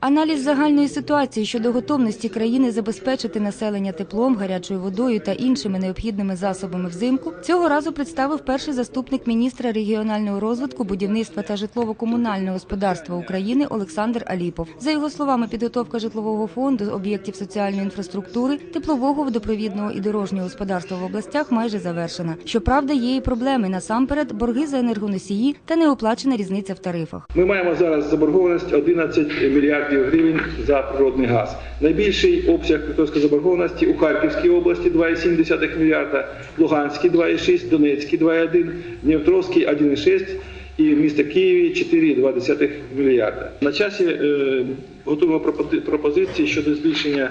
Аналіз загальної ситуації щодо готовності країни забезпечити населення теплом, гарячою водою та іншими необхідними засобами взимку цього разу представив перший заступник міністра регіонального розвитку, будівництва та житлово-комунального господарства України Олександр Аліпов. За його словами, підготовка житлового фонду, об'єктів соціальної інфраструктури, теплового, водопровідного і дорожнього господарства в областях майже завершена. Щоправда, є і проблеми насамперед борги за енергоносії та неоплачена різниця в тарифах. Ми маємо зараз заборгованість 11 мільярдів гривень за природний газ. Найбільший обсяг кредиторської заборгованості у Харківській області 2,7 мільярда, Луганській 2,6, Донецькій 2,1, Дніпровській 1,6 і в місті Києві 4,2 мільярда. На часі е, готуємо пропозиції щодо збільшення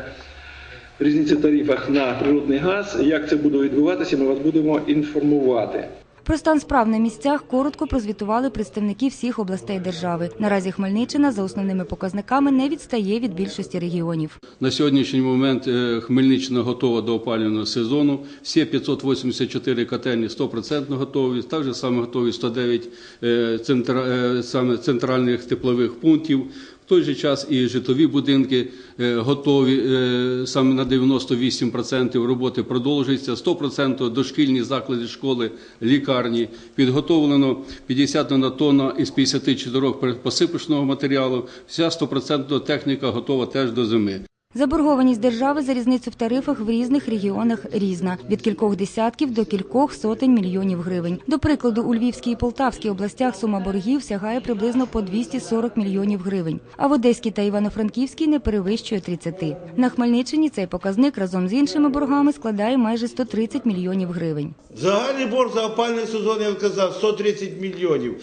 різниці тарифах на природний газ. Як це буде відбуватися, ми вас будемо інформувати. Про стан справ на місцях коротко прозвітували представники всіх областей держави. Наразі Хмельниччина за основними показниками не відстає від більшості регіонів. На сьогоднішній момент е, Хмельниччина готова до опалювального сезону. Всі 584 котельні 100% готові. Також саме готові 109 е, е, центральних теплових пунктів. В той же час і житлові будинки е, готові е, саме на 98% роботи продовжується. 100% дошкільні заклади школи, лікарні. Підготовлено 51 тонна із 54 посипочного матеріалу. Вся 100% техніка готова теж до зими. Заборгованість держави за різницю в тарифах в різних регіонах різна від кількох десятків до кількох сотень мільйонів гривень. До прикладу, у Львівській і Полтавській областях сума боргів сягає приблизно по 240 мільйонів гривень, а в Одеській та Івано-Франківській не перевищує 30. На Хмельниччині цей показник разом з іншими боргами складає майже 130 мільйонів гривень. Загальний борг за опальний сезон, я казав, 130 мільйонів.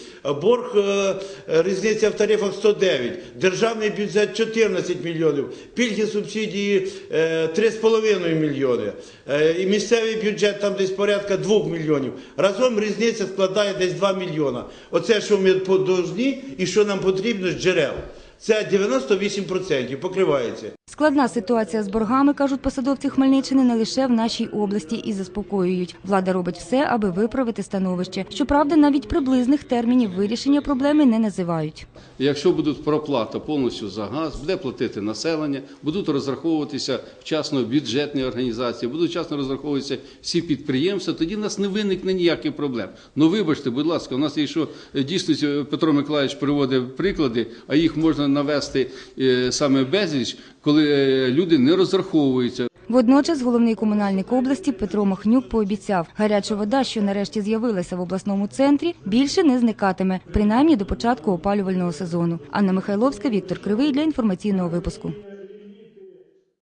Борг е, е, різниця в тарифах 109. Державний бюджет 14 мільйонів. Пільги субсидії е, 3,5 мільйони. Е, і місцевий бюджет там десь порядка 2 мільйонів. Разом різниця складає десь 2 мільйона. Оце, що ми подовжні і що нам потрібно з джерел. Це 98% покривається. Складна ситуація з боргами, кажуть посадовці Хмельниччини, не лише в нашій області і заспокоюють. Влада робить все, аби виправити становище. Щоправда, навіть приблизних термінів вирішення проблеми не називають. Якщо будуть проплата повністю за газ, буде платити населення, будуть розраховуватися вчасно бюджетні організації, будуть вчасно розраховуватися всі підприємства, тоді в нас не виникне ніяких проблем. Ну вибачте, будь ласка, у нас є що е, дійсно е, Петро Миколаївич приводив приклади, а їх можна навести е, саме безліч, коли е, люди не розраховуються. Водночас головний комунальник області Петро Махнюк пообіцяв, гаряча вода, що нарешті з'явилася в обласному центрі, більше не зникатиме, принаймні до початку опалювального сезону. Анна Михайловська, Віктор Кривий для інформаційного випуску.